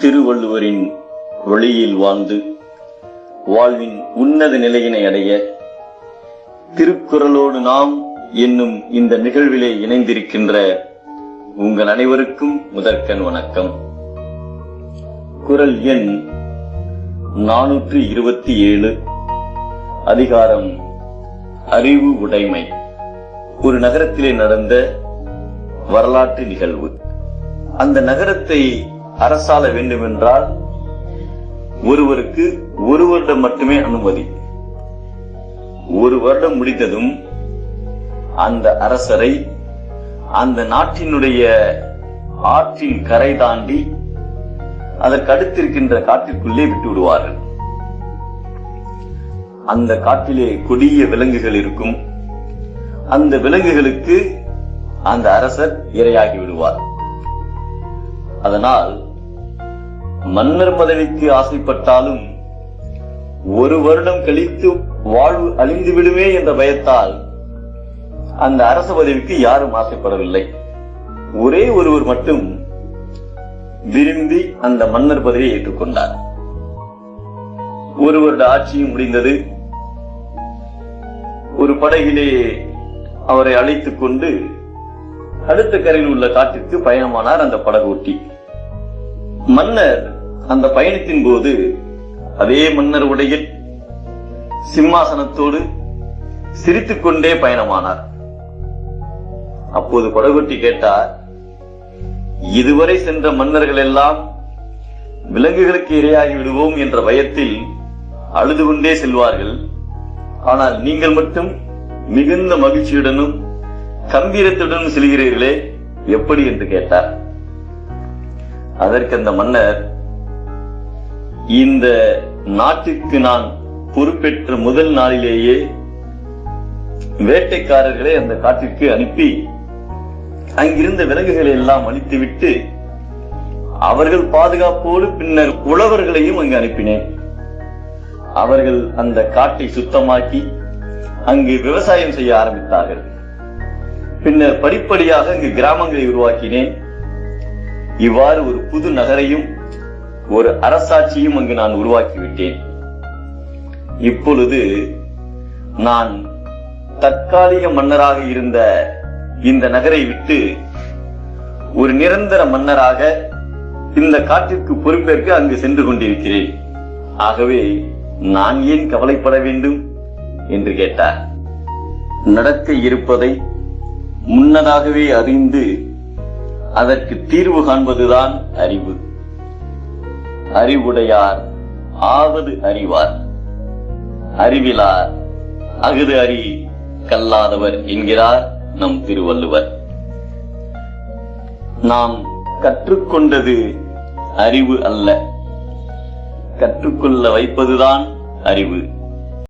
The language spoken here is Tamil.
திருவள்ளுவரின் வழியில் வாழ்ந்து வாழ்வின் உன்னத நிலையினை அடைய திருக்குறளோடு நாம் என்னும் இந்த நிகழ்விலே இணைந்திருக்கின்ற உங்கள் அனைவருக்கும் முதற்கண் வணக்கம். குரல் எண் நானூற்று இருபத்தி ஏழு அதிகாரம் அறிவு உடைமை. ஒரு நகரத்திலே நடந்த வரலாற்று நிகழ்வு. அந்த நகரத்தை அரசால வேண்டுமென்றால் ஒருவருக்கு ஒரு வருடம் மட்டுமே அனுமதி. ஒரு வருடம் முடிந்ததும் அந்த அரசரை அந்த நாட்டினுடைய ஆற்றின் கரை தாண்டி அதற்கு அடுத்திருக்கின்ற காட்டிற்குள்ளே விட்டு விடுவார்கள் அந்த காட்டிலே கொடிய விலங்குகள் இருக்கும். அந்த விலங்குகளுக்கு அந்த அரசர் இரையாகி விடுவார். அதனால் மன்னர் பதவிக்கு ஆசைப்பட்டாலும் ஒரு வருடம் கழித்து வாழ்வு அழிந்து விடுமே என்ற பயத்தால் அந்த அரச பதவிக்கு யாரும் ஆசைப்படவில்லை. ஒரே ஒருவர் மட்டும் விரும்பி அந்த மன்னர் பதவியை ஏற்றுக்கொண்டார். ஒருவருட ஆட்சியும் முடிந்தது. ஒரு படகிலே அவரை அழைத்துக் கொண்டு அடுத்த கரையில் உள்ள காட்டிற்கு பயணமானார் அந்த படகோட்டி. மன்னர் அந்த பயணத்தின் போது அதே மன்னர் உடையில் சிம்மாசனத்தோடு சிரித்துக் கொண்டே பயணமானார். அப்போது படகோட்டி கேட்டார் இதுவரை சென்ற மன்னர்கள் எல்லாம் விலங்குகளுக்கு இரையாகி விடுவோம் என்ற பயத்தில் அழுது கொண்டே செல்வார்கள். ஆனால் நீங்கள் மட்டும் மிகுந்த மகிழ்ச்சியுடனும் கம்பீரத்துடனும் செல்கிறீர்களே எப்படி? என்று கேட்டார். அதற்கு அந்த மன்னர் இந்த நாட்டிற்கு நான் பொறுப்பேற்ற முதல் நாளிலேயே வேட்டைக்காரர்களை அந்த காட்டிற்கு அனுப்பி அங்கிருந்த விலங்குகளை எல்லாம் அழித்துவிட்டு அவர்கள் பாதுகாப்போடு பின்னர் உழவர்களையும் அங்கு அனுப்பினேன். அவர்கள் அந்த காட்டை சுத்தமாக்கி அங்கு விவசாயம் செய்ய ஆரம்பித்தார்கள். பின்னர் படிப்படியாக அங்கு கிராமங்களை உருவாக்கினேன். இவ்வாறு ஒரு புது நகரையும் ஒரு அரசாட்சியும் அங்கு நான் உருவாக்கிவிட்டேன். இப்பொழுது நான் தற்காலிக மன்னராக இருந்த இந்த நகரை விட்டு ஒரு நிரந்தர மன்னராக இந்த காட்டிற்கு பொறுப்பேற்க அங்கு சென்று கொண்டிருக்கிறேன். ஆகவே நான் ஏன் கவலைப்பட வேண்டும் என்று கேட்டார். நடக்க இருப்பதை முன்னதாகவே அறிந்து அதற்கு தீர்வு காண்பதுதான் அறிவு. அறிவுடையார் ஆவது அறிவார். அறிவிலார் அகுது அறி கல்லாதவர் என்கிறார் நம் திருவள்ளுவர். நாம் கற்றுக்கொண்டது அறிவு அல்ல. கற்றுக்கொள்ள வைப்பதுதான் அறிவு.